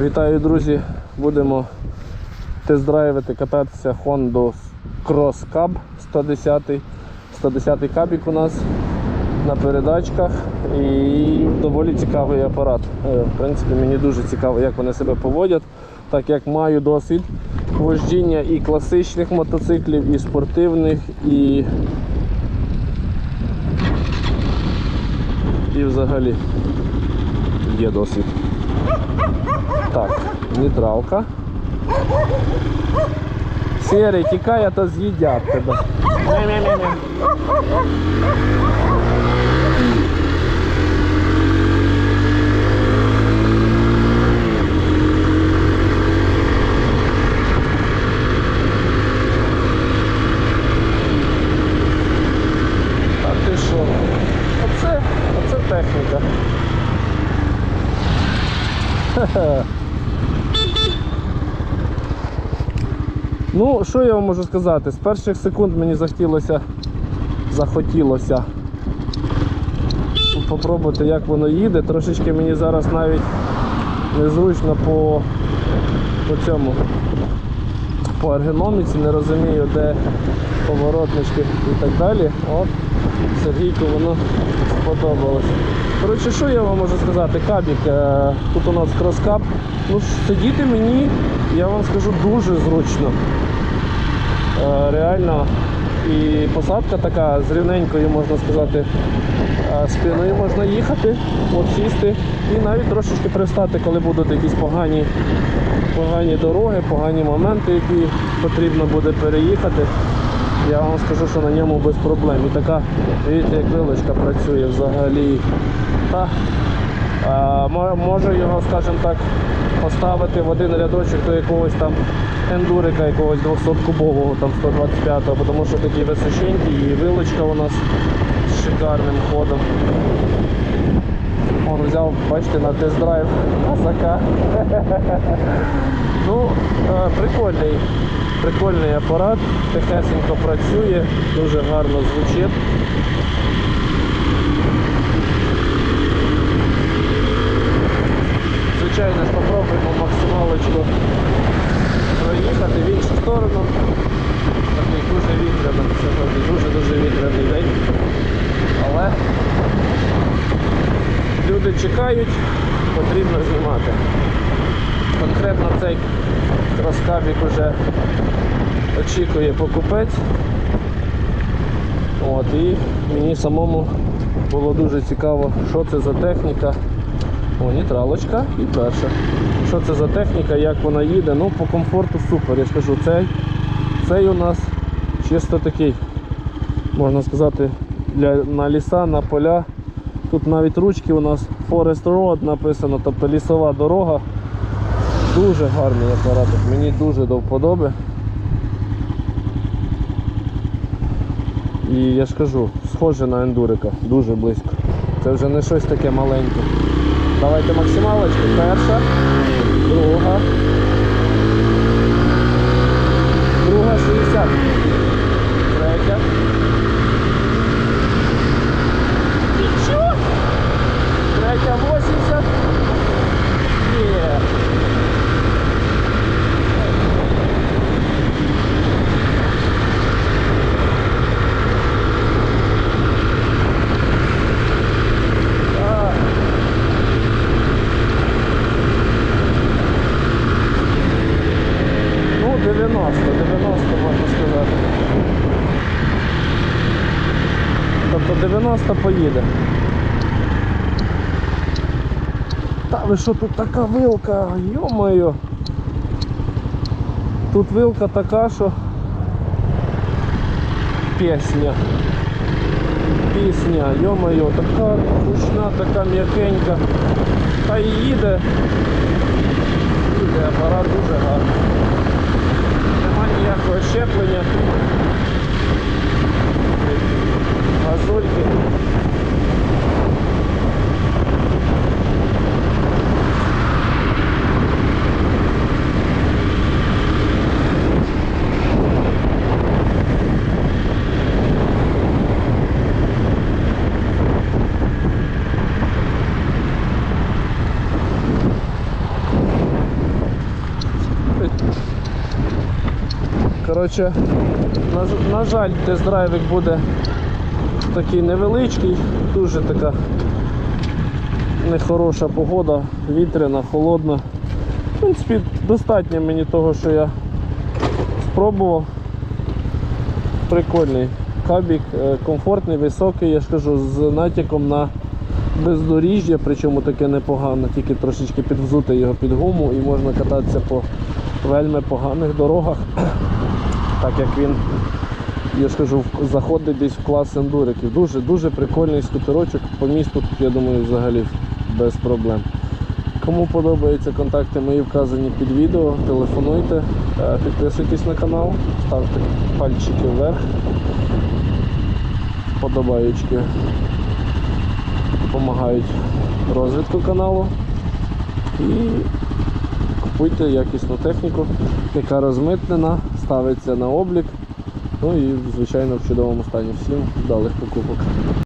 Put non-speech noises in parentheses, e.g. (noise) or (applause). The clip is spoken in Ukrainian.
Вітаю, друзі! Будемо тест-драйвити, кататися Honda Cross Cab 110. 110 кабік у нас на передачках і доволі цікавий апарат. Е, В принципі, мені дуже цікаво, як вони себе поводять, так як маю досвід вождіння і класичних мотоциклів, і спортивних, і, і взагалі є досвід. Так, нейтралка. Серий, тікай, а то з'їдять тебе. Мя-мя-мя-мя. А ти що? Оце, оце техніка. (laughs) Ну, що я вам можу сказати? З перших секунд мені захотілося, захотілося попробувати, як воно їде. Трошечки мені зараз навіть незручно по, по цьому по ергономіці, не розумію, де поворотнички і так далі. От, Сергійку воно сподобалось. Коротше, що я вам можу сказати? Кабік, е, тут у нас кроскап. Ну, сидіти мені, я вам скажу, дуже зручно. Е, Реально. І посадка така з рівненькою, можна сказати, е, спиною можна їхати, от сісти і навіть трошечки пристати, коли будуть якісь погані, погані дороги, погані моменти, які потрібно буде переїхати. Я вам скажу, що на ньому без проблем. І така, дивіться, як вилочка працює взагалі. Та, а, можу його, скажімо так, поставити в один рядочок до якогось там ендурика, якогось 200-кубового, там 125-го, тому що такий височенький і вилочка у нас з шикарним ходом. Он взяв, бачите, на тест-драйв Казака. (laughs) Ну, е, прикольний, прикольний апарат, тихесенько працює, дуже гарно звучить. Звичайно ж попробуємо максималочку проїхати в іншу сторону. Такий дуже вітряно сьогодні, дуже-дуже вітряний день. Але люди чекають, потрібно знімати. Конкретно цей розкабік уже очікує покупець. От, і мені самому було дуже цікаво, що це за техніка. О, нейтралочка і перша. Що це за техніка, як вона їде. Ну, по комфорту супер. Я ж кажу, цей, цей у нас чисто такий, можна сказати, для, на ліса, на поля. Тут навіть ручки у нас Forest Road написано, тобто лісова дорога. Дуже гарний апарат, мені дуже до вподоби. І я ж кажу, схоже на ендурика, дуже близько. Це вже не щось таке маленьке. Давайте максималочку. Перша, друга. Друга 60. Третя. Нічого. Третя 80. Є. А. Ну, 90, 90 можна сказати. Тобто 90 поїде. Та ви що тут така вилка, йо-моє. Тут вилка така, що пісня. Пісня, йо-моє, така ручна, така м'якенька. Та й їде. Їде апарат дуже гарний. Ніякого щеплення. Коротше, на, на жаль, тест-драйвик буде такий невеличкий, дуже така нехороша погода, вітряна, холодна. В принципі, достатньо мені того, що я спробував. Прикольний кабік, е, комфортний, високий, я ж кажу, з натяком на бездоріжжя, причому таке непогане, тільки трошечки підвзути його під гуму і можна кататися по вельми поганих дорогах, так як він, я ж кажу, заходить десь в клас ендуриків. Дуже дуже прикольний скутерочок по місту, тут, я думаю, взагалі без проблем. Кому подобаються контакти мої вказані під відео, телефонуйте, е, підписуйтесь на канал, ставте пальчики вверх, подобаючки допомагають розвитку каналу. І купуйте якісну техніку, яка розмитнена, ставиться на облік. Ну і, звичайно, в чудовому стані. Всім вдалих покупок.